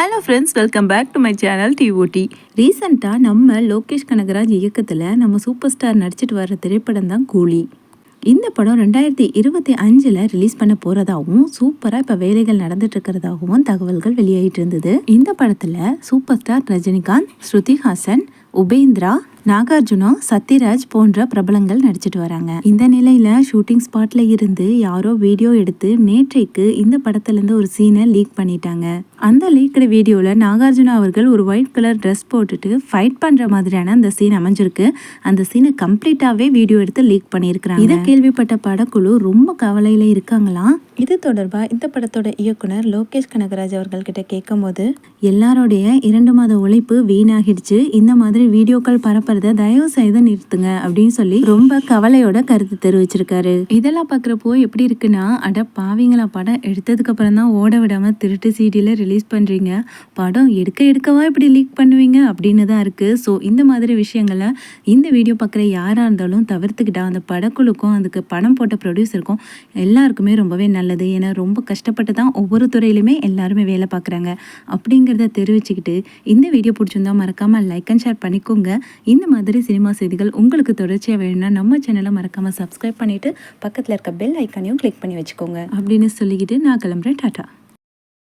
Hello friends welcome back to my channel DOT ரீசெண்டாக நம்ம லோகேஷ் கனகராஜ் இயக்கத்தில் நம்ம சூப்பர் ஸ்டார் நடிச்சிட்டு வர்ற திரைப்படம் தான் கூலி. இந்த படம் ரெண்டாயிரத்தி இருபத்தி அஞ்சில் ரிலீஸ் பண்ண போகிறதாகவும் சூப்பராக இப்போ வேலைகள் நடந்துட்டு இருக்கிறதாகவும் தகவல்கள் வெளியாகிட்டு இருந்தது. இந்த படத்தில் சூப்பர் ஸ்டார் ரஜினிகாந்த் ஸ்ருதி ஹாசன் உபேந்திரா நாகார்ஜுனா சத்யராஜ் போன்ற பிரபலங்கள் நடிச்சிட்டு வராங்க. இந்த நிலையில ஷூட்டிங் ஸ்பாட்ல இருந்து யாரோ வீடியோ எடுத்து நேற்றைக்கு இந்த படத்துல இருந்து ஒரு சீனை லீக் பண்ணிட்டாங்க. அந்த லீக்கடு வீடியோல நாகார்ஜுனா அவர்கள் ஒரு ஒயிட் கலர் ட்ரெஸ் போட்டுட்டு ஃபைட் பண்ற மாதிரியான அந்த சீன் அமைஞ்சிருக்கு. அந்த சீனை கம்ப்ளீட்டாவே வீடியோ எடுத்து லீக் பண்ணியிருக்கிறாங்க. இதை கேள்விப்பட்ட படக்குழு ரொம்ப கவலையில இருக்காங்களாம் இது தொடர்பா இந்த படத்தோட இயக்குனர் லோகேஷ் கனகராஜ் அவர்கள் கிட்ட கேட்கும்போது எல்லாரோடைய இரண்டு மாத உழைப்பு வீணாகிடுச்சு. இந்த மாதிரி வீடியோக்கள் பரப்ப பரப்புறத தயவு செய்து நிறுத்துங்க அப்படின்னு சொல்லி ரொம்ப கவலையோட கருத்து தெரிவிச்சிருக்காரு. இதெல்லாம் பார்க்குறப்போ எப்படி இருக்குன்னா அட பாவிங்களா படம் எடுத்ததுக்கு அப்புறம் தான் ஓட விடாம திருட்டு சீடியில் ரிலீஸ் பண்றீங்க. படம் எடுக்க எடுக்கவா இப்படி லீக் பண்ணுவீங்க அப்படின்னு தான் இருக்கு. ஸோ இந்த மாதிரி விஷயங்களை இந்த வீடியோ பார்க்குற யாராக இருந்தாலும் தவிர்த்துக்கிட்டா அந்த படக்குழுக்கும் அதுக்கு படம் போட்ட ப்ரொடியூசருக்கும் எல்லாருக்குமே ரொம்பவே நல்லது. ஏன்னா ரொம்ப கஷ்டப்பட்டு தான் ஒவ்வொரு துறையிலுமே எல்லாருமே வேலை பார்க்குறாங்க. அப்படிங்கிறத தெரிவிச்சுக்கிட்டு இந்த வீடியோ பிடிச்சிருந்தா மறக்காமல் லைக் அண்ட் ஷேர் பண்ணிக்கோங்க. இந்த இந்த மாதிரி சினிமா செய்திகள் உங்களுக்கு தொடர்ச்சியாக வேணும்னா நம்ம சேனலை மறக்காமல் சப்ஸ்கிரைப் பண்ணிவிட்டு பக்கத்தில் இருக்க பெல் ஐக்கானையும் கிளிக் பண்ணி வச்சுக்கோங்க. அப்படின்னு சொல்லிக்கிட்டு நான் கிளம்புறேன். டாட்டா